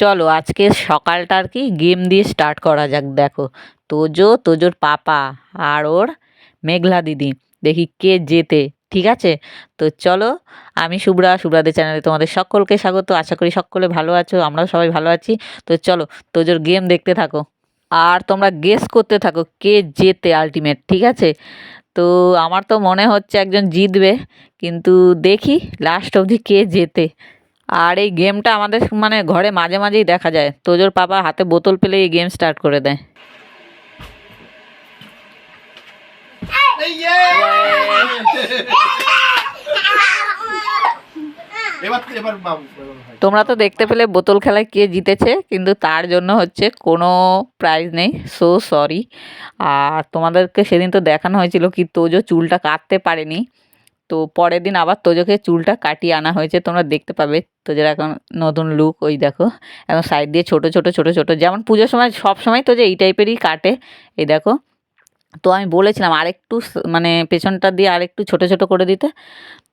চলো আজকে সকালটা আর কি গেম দিয়ে স্টার্ট করা যাক, দেখো। তোজো, তোজোর পাপা আর ওর মেঘলা দিদি। দেখি কে জেতে, ঠিক আছে? তো চলো, আমি শুভ্রা, শুভ্রাদের চ্যানেলে তোমাদের সকলকে স্বাগত। আশা করি সকলে ভালো আছো, আমরাও সবাই ভালো আছি। তো চলো, তোজোর গেম দেখতে থাকো। আর তোমরা গেস করতে থাকো কে জেতে আলটিমেট ঠিক আছে? তো আমার তো মনে হচ্ছে একজন জিতবে, কিন্তু দেখি লাস্ট অবধি কে জেতে। আর এই গেমটা আমাদের মানে ঘরে মাঝে মাঝেই দেখা যায়। তোজোর পাপা হাতে বোতল পেলে এই গেম স্টার্ট করে দেয়। তোমরা তো দেখতে পেলে বোতল খেলায় কে জিতেছে কিন্তু তার জন্য হচ্ছে কোনো প্রাইজ নেই। সো সরি আর তোমাদেরকে সেদিন তো দেখানো হয়েছিল কি তোজো চুলটা কাটতে পারেনি। তো পরের দিন আবার তোজোকে চুলটা কাটিয়ে আনা হয়েছে, তোমরা দেখতে পাবে। তোজের এখন নতুন লুক ওই দেখো। এখন সাইড দিয়ে ছোট ছোট ছোট ছোট, যেমন পুজোর সময় সব সময় তোজো এই টাইপেরই কাটে, এই দেখো। তো আমি বলেছিলাম আরেকটু মানে পেছনটা দিয়ে আরেকটু ছোট ছোট করে দিতে।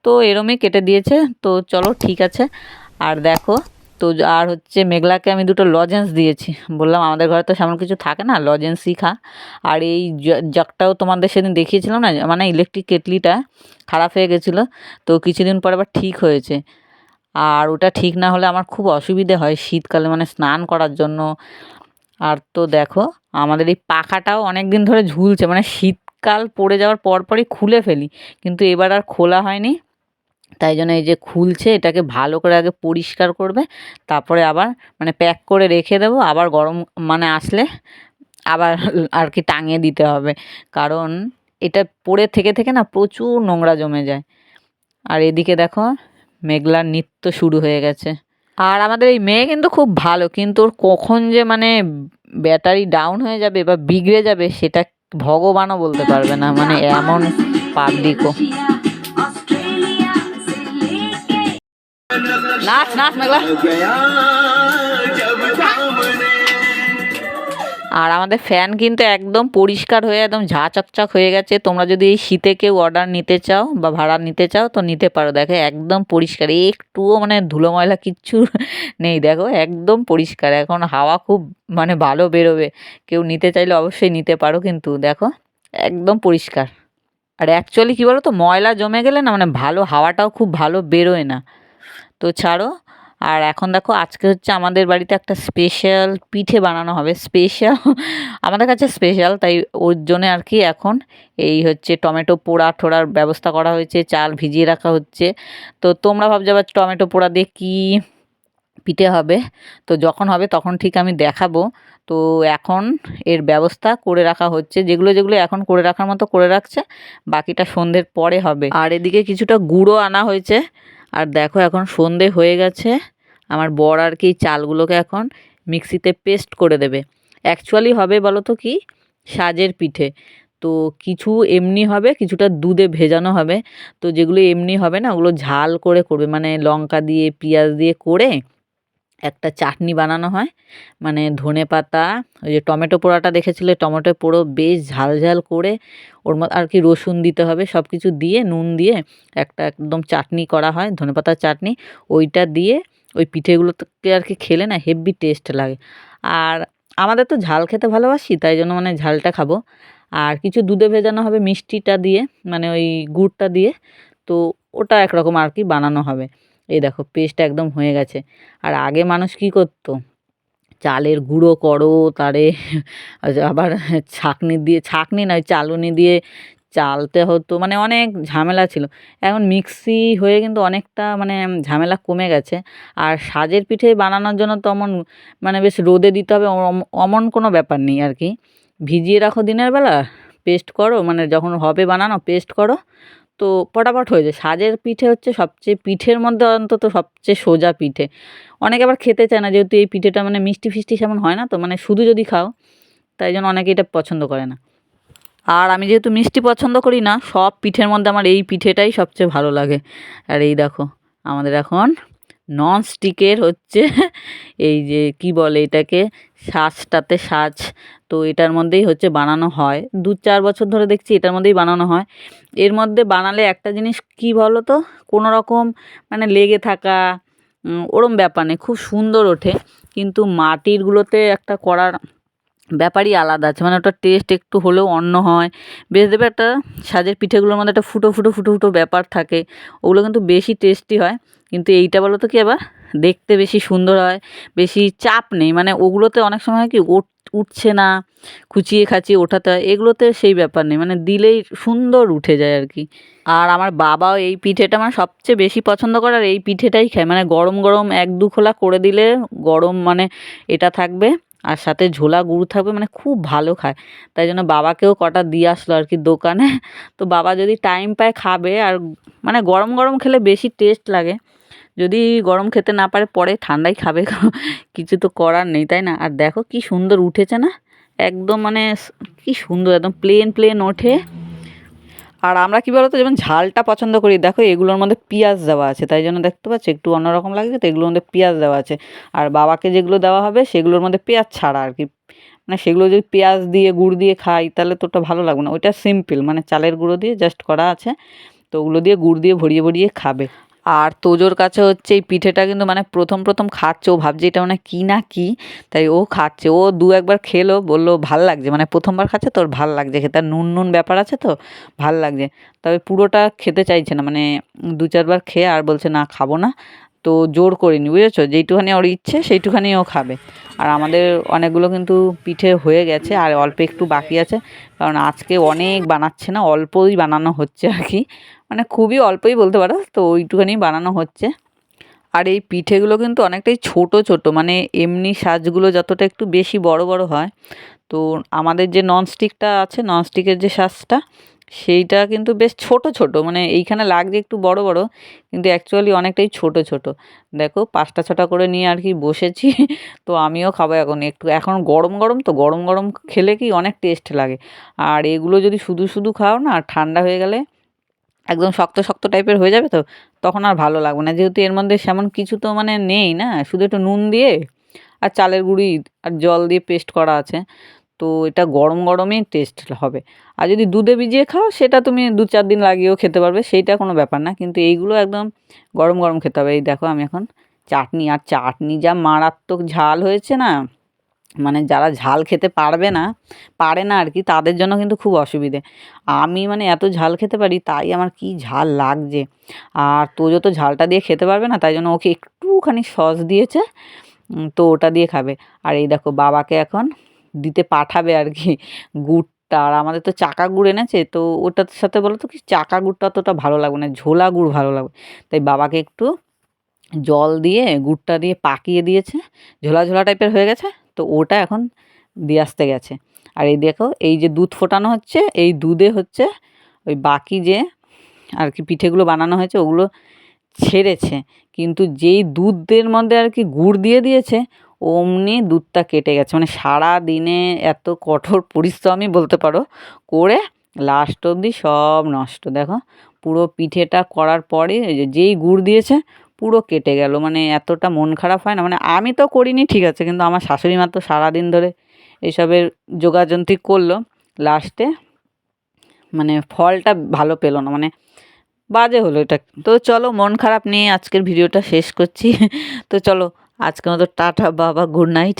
তো এরমই কেটে দিয়েছে। তো চলো ঠিক আছে। আর দেখো তো আর হচ্ছে মেঘলাকে আমি দুটো লজেন্স দিয়েছি। বললাম, আমাদের ঘরে তো সেমন কিছু থাকে না লজেন্সই খা। আর এই জগটাও তোমাদের সেদিন দেখিয়েছিলাম না মানে ইলেকট্রিক কেটলিটা খারাপ হয়ে গেছিল, তো কিছুদিন পর আবার ঠিক হয়েছে। আর ওটা ঠিক না হলে আমার খুব অসুবিধে হয় শীতকালে মানে স্নান করার জন্য। আর তো দেখো, আমাদের এই পাখাটাও অনেক দিন ধরে ঝুলছে মানে শীতকাল পড়ে যাওয়ার পর পরই খুলে ফেলি, কিন্তু এবার আর খোলা হয়নি। তাই জন্য এই যে খুলছে, এটাকে ভালো করে আগে পরিষ্কার করবে, তারপরে আবার মানে প্যাক করে রেখে দেবো, আবার গরম মানে আসলে আবার আর কি টাঙিয়ে দিতে হবে। কারণ এটা পড়ে থেকে থেকে না প্রচুর নোংরা জমে যায়। আর এদিকে দেখো, মেঘলার নৃত্য শুরু হয়ে গেছে। আর আমাদের এই মেয়ে কিন্তু খুব ভালো, কিন্তু ওর কখন যে মানে ব্যাটারি ডাউন হয়ে যাবে বা বিগড়ে যাবে, সেটা ভগবানও বলতে পারবে না মানে এমন পাবলিকও নাচ নাচ মেঘলা আর আমাদের ফ্যান কিন্তু একদম পরিষ্কার হয়ে, একদম ঝা চকচক হয়ে গেছে। তোমরা যদি এই শীতে কেউ অর্ডার নিতে চাও বা ভাড়া নিতে চাও, তো নিতে পারো। দেখো, একদম পরিষ্কার। একটুও মানে ধুলো ময়লা কিচ্ছু নেই। দেখো, একদম পরিষ্কার। এখন হাওয়া খুব মানে ভালো বেরোবে। কেউ নিতে চাইলে অবশ্যই নিতে পারো, কিন্তু দেখো, একদম পরিষ্কার। আর অ্যাকচুয়ালি কী বলো তো ময়লা জমে গেলে না মানে ভালো, হাওয়াটাও খুব ভালো বেরোয় না। তো ছাড়ো। আর এখন দেখো, আজকে হচ্ছে আমাদের বাড়িতে একটা স্পেশাল পিঠে বানানো হবে। স্পেশাল আমাদের কাছে স্পেশাল তাই ওর জন্য আর কি এখন এই হচ্ছে টমেটো পোড়া ঠোড়ার ব্যবস্থা করা হয়েছে, চাল ভিজিয়ে রাখা হচ্ছে। তো তোমরা ভাবছ আবার টমেটো পোড়া দিয়ে কী পিঠে হবে? তো যখন হবে তখন ঠিক আমি দেখাবো। তো এখন এর ব্যবস্থা করে রাখা হচ্ছে। যেগুলো যেগুলো এখন করে রাখার মতো করে রাখছে, বাকিটা সন্ধ্যের পরে হবে। আর এদিকে কিছুটা গুঁড়ো আনা হয়েছে। আর দেখো এখন সন্ধে হয়ে গেছে। আমার বড় আর কি চালগুলোকে এখন মিক্সিতে পেস্ট করে দেবে। অ্যাকচুয়ালি হবে বলো তো কি? সাজের পিঠে। তো কিছু এমনি হবে, কিছুটা দুধে ভেজানো হবে। তো যেগুলো এমনি হবে না, ওগুলো ঝাল করে করবে। মানে লঙ্কা দিয়ে, পেঁয়াজ দিয়ে করে একটা চাটনি বানানো হয়। মানে ধনে পাতা, ওই যে টমেটো পোড়াটা দেখেছিলে? টমেটো পোড়ো বেশ ঝাল ঝাল করে ওর মধ্যে আর কি রসুন দিতে হবে সব কিছু দিয়ে, নুন দিয়ে একটা একদম চাটনি করা হয় ধনেপাতার চাটনি। ওইটা দিয়ে ওই পিঠেগুলোকে আর কি খেলে না হেভি টেস্ট লাগে। আর আমাদের তো ঝাল খেতে ভালোবাসি, তাই জন্য মানে ঝালটা খাব। আর কিছু দুধে ভেজানো হবে মিষ্টিটা দিয়ে মানে ওই গুড়টা দিয়ে, তো ওটা একরকম আর কি বানানো হবে। এই দেখো পেস্ট একদম হয়ে গেছে। আর আগে মানুষ কী করতো? চালের গুঁড়ো করো, তারে আবার ছাঁকনি দিয়ে, ছাঁকনি নয়, চালুনি দিয়ে চালতে হতো। মানে অনেক ঝামেলা ছিল। এখন মিক্সি হয়ে কিন্তু অনেকটা মানে ঝামেলা কমে গেছে। আর সাজের পিঠে বানানোর জন্য তো অমন মানে বেশ রোদে দিতে হবে, অম- অমন কোনো ব্যাপার নেই আর কি। ভিজিয়ে রাখো দিনের বেলা পেস্ট করো মানে যখন হবে বানানো পেস্ট করো। তো পটাপট হয়ে যায়। সাজের পিঠে হচ্ছে সবচেয়ে, পিঠের মধ্যে অন্তত সবচেয়ে সোজা পিঠে। অনেকে আবার খেতে চায় না, যেহেতু এই পিঠেটা মানে মিষ্টি ফিষ্টি সেমন হয় না তো মানে শুধু যদি খাও, তাই জন্য অনেকে এটা পছন্দ করে না। আর আমি যেহেতু মিষ্টি পছন্দ করি না, সব পিঠের মধ্যে আমার এই পিঠেটাই সবচেয়ে ভালো লাগে। আর এই দেখো, আমাদের এখন নন স্টিকের হচ্ছে, এই যে কি বলে এটাকে সাজটাতে সাজ তো এটার মধ্যেই হচ্ছে বানানো হয়। দু চার বছর ধরে দেখছি এটার মধ্যেই বানানো হয়। এর মধ্যে বানালে একটা জিনিস কি বলো তো কোনো রকম মানে লেগে থাকা ওরম ব্যাপার নেই, খুব সুন্দর ওঠে। কিন্তু মাটিরগুলোতে একটা করার ব্যাপারই আলাদা আছে। মানে ওটার টেস্ট একটু হলেও অন্য হয়। বেশ দেবে একটা সাজের পিঠেগুলোর মধ্যে একটা ফুটো ফুটো ফুটো ফুটো ব্যাপার থাকে। ওগুলো কিন্তু বেশি টেস্টি হয়। কিন্তু এইটা বলো তো কি আবার? দেখতে বেশি সুন্দর হয়, বেশি চাপ নেই। মানে ওগুলোতে অনেক সময় হয় কি, উঠ- উঠছে না, খুচিয়ে খাচিয়ে ওঠাতে হয়, এগুলোতে সেই ব্যাপার নেই। মানে দিলেই সুন্দর উঠে যায় আর কি। আর আমার বাবাও এই পিঠেটা মানে সবচেয়ে বেশি পছন্দ করে আর এই পিঠেটাই খায়। মানে গরম গরম এক দু খোলা করে দিলে গরম মানে এটা থাকবে আর সাথে ঝোলা গুড় থাকবে মানে খুব ভালো খায়। তাই জন্য বাবাকেও কটা দিয়ে আসলো আর কি দোকানে। তো বাবা যদি টাইম পায় খাবে আর মানে গরম গরম খেলে বেশি টেস্ট লাগে। যদি গরম খেতে না পারে, পরে ঠান্ডাই খাবে। কিছু তো করার নেই, তাই না? আর দেখো কি সুন্দর উঠেছে না? একদম মানে কি সুন্দর, একদম প্লেন প্লেন ওঠে। আর আমরা কী বলতো, যেমন ঝালটা পছন্দ করি, দেখো এগুলোর মধ্যে পেঁয়াজ দেওয়া আছে, তাই জন্য দেখতে পাচ্ছ, একটু অন্যরকম লাগছে তো, এগুলোর মধ্যে পেঁয়াজ দেওয়া আছে। আর বাবাকে যেগুলো দেওয়া হবে, সেগুলোর মধ্যে পেঁয়াজ ছাড়া আর কি। মানে সেগুলো যদি পেঁয়াজ দিয়ে, গুড় দিয়ে খাই, তাহলে তো ওটা ভালো লাগবে না। ওইটা সিম্পল মানে চালের গুঁড়ো দিয়ে জাস্ট করা আছে, তো ওগুলো দিয়ে গুড় দিয়ে ভরিয়ে ভরিয়ে খাবে। আর তোজোর কাছে হচ্ছে এই পিঠেটা কিন্তু মানে প্রথম প্রথম খাচ্ছে, ও ভাবছে এটা মানে কী না কী? তাই ও খাচ্ছে, ও দু একবার খেলো, বলল, ভালো লাগছে। মানে প্রথমবার খাচ্ছে, তোর ভালো লাগছে খেতে। নুন নুন ব্যাপার আছে তো, ভালো লাগছে। তবে পুরোটা খেতে চাইছে না মানে দু চারবার খেয়ে আর বলছে, না, খাব না। তো জোর করিনি, বুঝেছ? যেইটুখানি ওর ইচ্ছে, সেইটুখানি ও খাবে। আর আমাদের অনেকগুলো কিন্তু পিঠে হয়ে গেছে, আর অল্প একটু বাকি আছে। কারণ আজকে অনেক বানাচ্ছে না, অল্পই বানানো হচ্ছে আর কি। মানে খুবই অল্পই বলতে পারো, তো ওইটুখানি বানানো হচ্ছে। আর এই পিঠেগুলো কিন্তু অনেকটাই ছোট ছোট। মানে এমনি সাজগুলো যতটা একটু বেশি বড় বড় হয়। তো আমাদের যে ননস্টিকটা আছে ননস্টিকের যে সাজটা সেইটা কিন্তু বেশ ছোট ছোট। মানে এইখানে লাগছে একটু বড় বড়, কিন্তু অ্যাকচুয়ালি অনেকটাই ছোট ছোট। দেখো, পাঁচটা, ছটা করে নিয়ে আর কি বসেছি, তো আমিও খাব এখন। একটু এখন গরম গরম তো, গরম গরম খেলে কি অনেক টেস্ট লাগে। আর এগুলো যদি শুধু শুধু খাও না ঠান্ডা হয়ে গেলে একদম শক্ত শক্ত টাইপের হয়ে যাবে তো, তখন আর ভালো লাগবে না। যেহেতু এর মধ্যে সেমন কিছু তো মানে নেই না, শুধু একটু নুন দিয়ে আর চালের গুঁড়ি আর জল দিয়ে পেস্ট করা আছে, তো এটা গরম, গরমই টেস্ট হবে। আর যদি দুধে ভিজিয়ে খাও, সেটা তুমি দু চার দিন লাগিয়েও খেতে পারবে, সেইটা কোনো ব্যাপার না। কিন্তু এইগুলো একদম গরম গরম খেতে হবে। এই দেখো আমি এখন চাটনি, আর চাটনি যা মারাত্মক ঝাল হয়েছে না মানে যারা ঝাল খেতে পারবে না, পারে না আর কি, তাদের জন্য কিন্তু খুব অসুবিধে। আমি মানে এত ঝাল খেতে পারি, তাই আমার কি ঝাল লাগছে। আর তোজো তো ঝালটা দিয়ে খেতে পারবে না, তাই জন্য ওকে একটুখানি সস দিয়েছে তো ওটা দিয়ে খাবে। আর এই দেখো বাবাকে এখন দিতে পাঠাবে আর কি গুড়টা আর আমাদের তো চাকা গুড় এনেছে, তো ওটার সাথে বলো তো কি, চাকা গুড়টা অতটা ভালো লাগবে না, ঝোলা গুড় ভালো লাগবে। তাই বাবাকে একটু জল দিয়ে, গুড়টা দিয়ে পাকিয়ে দিয়েছে, ঝোলা ঝোলা টাইপের হয়ে গেছে, তো ওটা এখন দিয়ে আসতে গেছে। আর এই দেখো, এই যে দুধ ফোটানো হচ্ছে, এই দুধে হচ্ছে ওই বাকি যে আর কি পিঠেগুলো বানানো হয়েছে, ওগুলো ছেড়েছে। কিন্তু যেই দুধের মধ্যে আর কি গুড় দিয়ে দিয়েছে অমনি দুধটা কেটে গেছে। মানে সারা দিনে এত কঠোর পরিশ্রমই বলতে পারো করে লাস্ট অবধি সব নষ্ট। দেখো, পুরো পিঠেটা করার পরে যেই গুড় দিয়েছে পুরো কেটে গেল। মানে এতটা মন খারাপ হয় না। মানে আমি তো করিনি, ঠিক আছে, কিন্তু আমার শাশুড়ি মা তো সারাদিন ধরে এসবের যোগাযন্ত্রী করল। লাস্টে মানে ফলটা ভালো পেল না। মানে বাজে হলো এটা। তো চলো, মন খারাপ নিয়ে আজকের ভিডিওটা শেষ করছি। তো চলো আজকের মতো টাটা বাবা গুড নাইট।